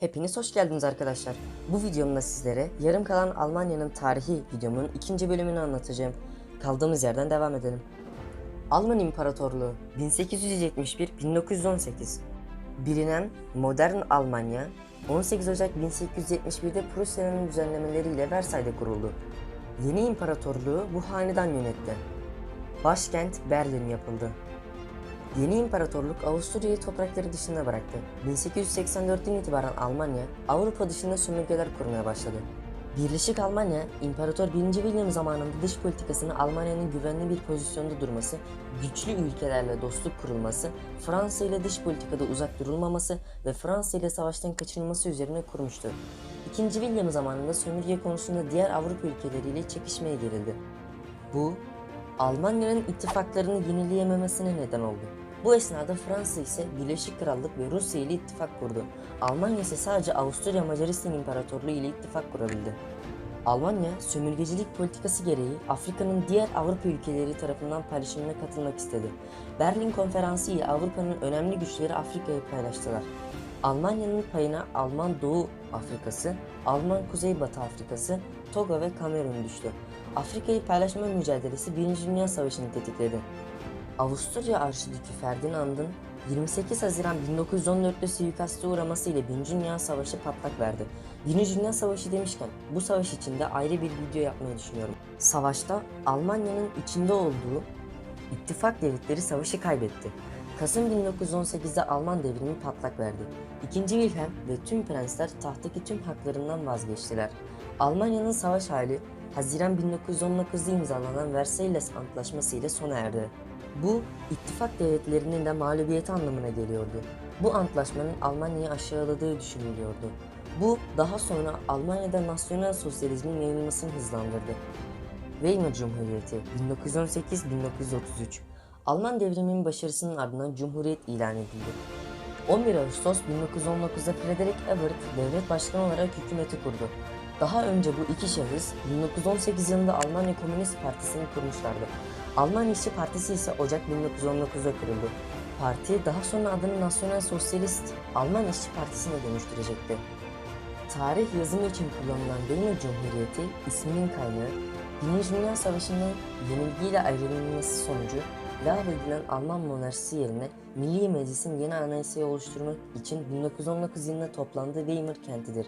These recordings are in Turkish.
Hepiniz hoş geldiniz arkadaşlar. Bu videomda sizlere yarım kalan Almanya'nın tarihi videomun ikinci bölümünü anlatacağım. Kaldığımız yerden devam edelim. Alman İmparatorluğu 1871-1918 Bilinen modern Almanya 18 Ocak 1871'de Prusya'nın düzenlemeleriyle Versay'da kuruldu. Yeni imparatorluğu bu hanedan yönetti. Başkent Berlin yapıldı. Yeni imparatorluk Avusturya'yı toprakları dışında bıraktı. 1884'ten itibaren Almanya, Avrupa dışında sömürgeler kurmaya başladı. Birleşik Almanya, İmparator 1. William zamanında dış politikasını Almanya'nın güvenli bir pozisyonda durması, güçlü ülkelerle dostluk kurulması, Fransa ile dış politikada uzak durulmaması ve Fransa ile savaştan kaçınılması üzerine kurmuştu. 2. William zamanında sömürge konusunda diğer Avrupa ülkeleriyle çekişmeye girildi. Bu, Almanya'nın ittifaklarını yenileyememesine neden oldu. Bu esnada Fransa ise Birleşik Krallık ve Rusya ile ittifak kurdu. Almanya ise sadece Avusturya Macaristan İmparatorluğu ile ittifak kurabildi. Almanya, sömürgecilik politikası gereği Afrika'nın diğer Avrupa ülkeleri tarafından paylaşımına katılmak istedi. Berlin Konferansı ile Avrupa'nın önemli güçleri Afrika'yı paylaştılar. Almanya'nın payına Alman Doğu Afrikası, Alman Kuzeybatı Afrikası, Togo ve Kamerun düştü. Afrika'yı paylaşma mücadelesi 1. Dünya Savaşı'nı tetikledi. Avusturya Arşidükü Ferdinand'ın 28 Haziran 1914'te suikaste uğraması ile 1. Dünya Savaşı patlak verdi. 1. Dünya Savaşı demişken bu savaş içinde ayrı bir video yapmayı düşünüyorum. Savaşta Almanya'nın içinde olduğu ittifak devletleri savaşı kaybetti. Kasım 1918'de Alman devrimi patlak verdi. İkinci Wilhelm ve tüm prensler tahtaki tüm haklarından vazgeçtiler. Almanya'nın savaş hali Haziran 1919'da imzalanan Versailles Antlaşması ile sona erdi. Bu, ittifak devletlerinin de mağlubiyeti anlamına geliyordu. Bu antlaşmanın Almanya'yı aşağıladığı düşünülüyordu. Bu, daha sonra Almanya'da nasyonel sosyalizmin yayılmasını hızlandırdı. Weimar Cumhuriyeti 1918-1933 Alman devriminin başarısının ardından Cumhuriyet ilan edildi. 11 Ağustos 1919'da Frederick Ebert devlet başkanı olarak hükümeti kurdu. Daha önce bu iki şahıs 1918 yılında Almanya Komünist Partisi'ni kurmuşlardı. Alman İşçi Partisi ise Ocak 1919'da kuruldu. Parti daha sonra adını Nasyonel Sosyalist Alman İşçi Partisi'ne dönüştürecekti. Tarih yazımı için kullanılan Weimar Cumhuriyeti isminin kaynağı, Birinci Dünya Savaşı'nın yenilgiyle ayrılması sonucu lağvedilen Alman monarşisi yerine Milli Meclis'in yeni anayasayı oluşturmak için 1919 yılında toplandığı Weimar kentidir.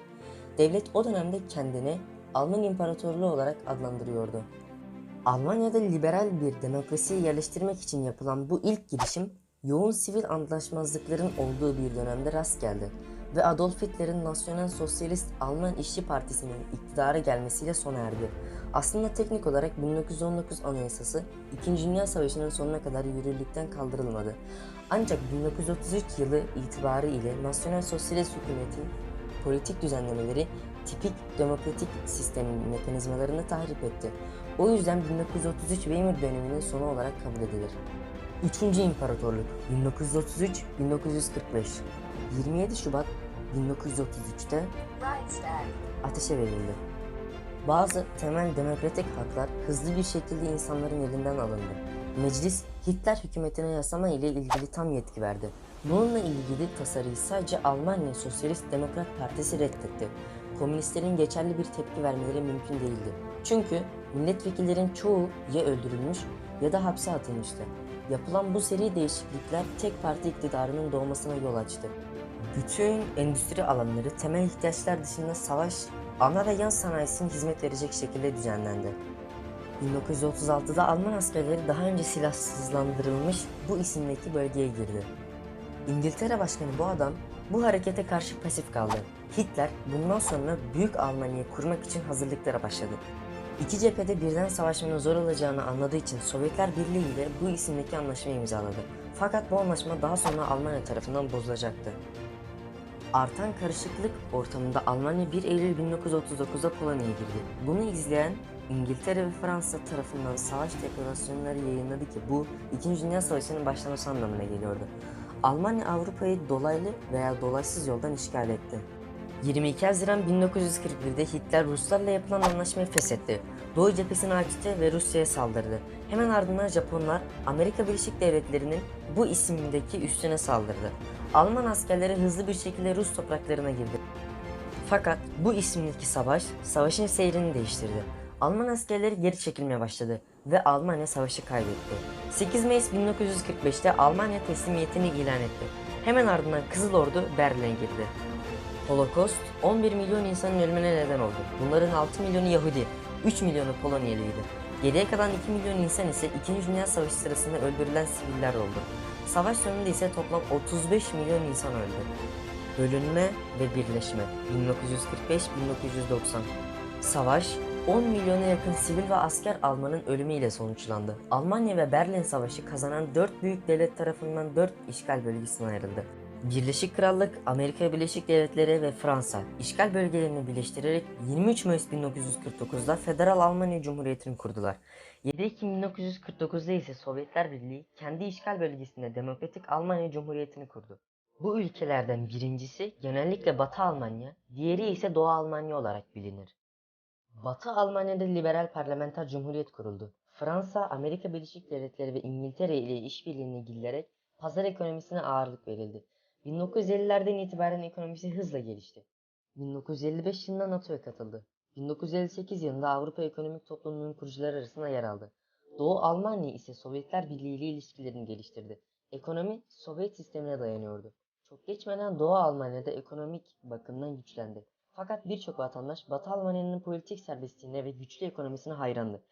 Devlet o dönemde kendini Alman İmparatorluğu olarak adlandırıyordu. Almanya'da liberal bir demokrasiyi yerleştirmek için yapılan bu ilk girişim, yoğun sivil anlaşmazlıkların olduğu bir dönemde rast geldi ve Adolf Hitler'in Nasyonel Sosyalist Alman İşçi Partisi'nin iktidara gelmesiyle sona erdi. Aslında teknik olarak 1919 Anayasası 2. Dünya Savaşı'nın sonuna kadar yürürlükten kaldırılmadı. Ancak 1933 yılı itibarı ile Nasyonel Sosyalist hükümetin politik düzenlemeleri tipik demokratik sistemin mekanizmalarını tahrip etti. O yüzden 1933 Weimar döneminin sonu olarak kabul edilir. 3. İmparatorluk 1933-1945 27 Şubat 1933'te Reichstag. ateşe verildi. Bazı temel demokratik haklar hızlı bir şekilde insanların elinden alındı. Meclis Hitler hükümetine yasama ile ilgili tam yetki verdi. Bununla ilgili tasarıyı sadece Almanya Sosyalist Demokrat Partisi reddetti. Komünistlerin geçerli bir tepki vermeleri mümkün değildi. Çünkü milletvekillerin çoğu ya öldürülmüş ya da hapse atılmıştı. Yapılan bu seri değişiklikler tek parti iktidarının doğmasına yol açtı. Bütün endüstri alanları temel ihtiyaçlar dışında savaş, ana ve yan sanayisine hizmet verecek şekilde düzenlendi. 1936'da Alman askerleri daha önce silahsızlandırılmış bu isimdeki bölgeye girdi. İngiltere Başkanı bu adam bu harekete karşı pasif kaldı. Hitler bundan sonra Büyük Almanya'yı kurmak için hazırlıklara başladı. İki cephede birden savaşmanın zor olacağını anladığı için Sovyetler Birliği ile bu isimdeki anlaşmayı imzaladı. Fakat bu anlaşma daha sonra Almanya tarafından bozulacaktı. Artan karışıklık ortamında Almanya 1 Eylül 1939'da Polonya'ya girdi. Bunu izleyen İngiltere ve Fransa tarafından savaş deklarasyonları yayınladı ki bu 2. Dünya Savaşı'nın başlaması anlamına geliyordu. Almanya Avrupa'yı dolaylı veya dolaysız yoldan işgal etti. 22 Haziran 1941'de Hitler Ruslarla yapılan anlaşmayı feshetti. Doğu cephesini açtı ve Rusya'ya saldırdı. Hemen ardından Japonlar Amerika Birleşik Devletleri'nin bu isimdeki üstüne saldırdı. Alman askerleri hızlı bir şekilde Rus topraklarına girdi. Fakat bu isimdeki savaş, savaşın seyrini değiştirdi. Alman askerleri geri çekilmeye başladı ve Almanya savaşı kaybetti. 8 Mayıs 1945'te Almanya teslimiyetini ilan etti. Hemen ardından Kızıl Ordu Berlin'e girdi. Holocaust 11 milyon insanın ölümüne neden oldu. Bunların 6 milyonu Yahudi, 3 milyonu Polonyalıydı. Geriye kalan 2 milyon insan ise 2. Dünya Savaşı sırasında öldürülen siviller oldu. Savaş sonunda ise toplam 35 milyon insan öldü. Bölünme ve birleşme 1945-1990 Savaş 10 milyona yakın sivil ve asker Alman'ın ölümüyle sonuçlandı. Almanya ve Berlin Savaşı kazanan 4 büyük devlet tarafından 4 işgal bölgesine ayrıldı. Birleşik Krallık, Amerika Birleşik Devletleri ve Fransa işgal bölgelerini birleştirerek 23 Mayıs 1949'da Federal Almanya Cumhuriyeti'ni kurdular. 7 Ekim 1949'da ise Sovyetler Birliği kendi işgal bölgesinde Demokratik Almanya Cumhuriyeti'ni kurdu. Bu ülkelerden birincisi genellikle Batı Almanya, diğeri ise Doğu Almanya olarak bilinir. Batı Almanya'da liberal parlamenter cumhuriyet kuruldu. Fransa, Amerika Birleşik Devletleri ve İngiltere ile işbirliğine gidilerek pazar ekonomisine ağırlık verildi. 1950'lerden itibaren ekonomisi hızla gelişti. 1955 yılında NATO'ya katıldı. 1958 yılında Avrupa Ekonomik Topluluğu'nun kurucuları arasında yer aldı. Doğu Almanya ise Sovyetler Birliği ile ilişkilerini geliştirdi. Ekonomi Sovyet sistemine dayanıyordu. Çok geçmeden Doğu Almanya'da ekonomik bakımdan güçlendi. Fakat birçok vatandaş Batı Almanya'nın politik serbestliğine ve güçlü ekonomisine hayrandı.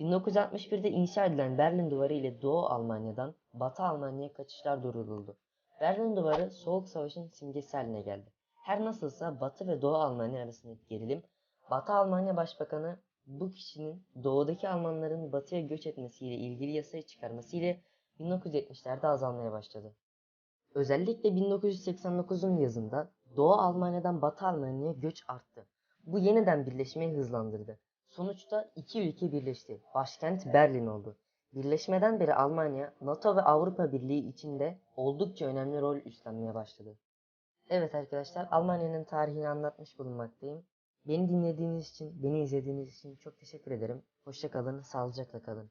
1961'de inşa edilen Berlin Duvarı ile Doğu Almanya'dan Batı Almanya'ya kaçışlar durduruldu. Berlin Duvarı Soğuk Savaş'ın simgesi haline geldi. Her nasılsa Batı ve Doğu Almanya arasındaki gerilim, Batı Almanya Başbakanı bu kişinin doğudaki Almanların batıya göç etmesiyle ilgili yasayı çıkarması ile 1970'lerde azalmaya başladı. Özellikle 1989'un yazında Doğu Almanya'dan Batı Almanya'ya göç arttı. Bu yeniden birleşmeyi hızlandırdı. Sonuçta iki ülke birleşti. Başkent Berlin oldu. Birleşmeden beri Almanya, NATO ve Avrupa Birliği içinde oldukça önemli rol üstlenmeye başladı. Evet arkadaşlar, Almanya'nın tarihini anlatmış bulunmaktayım. Beni dinlediğiniz için, beni izlediğiniz için çok teşekkür ederim. Hoşça kalın, sağlıcakla kalın.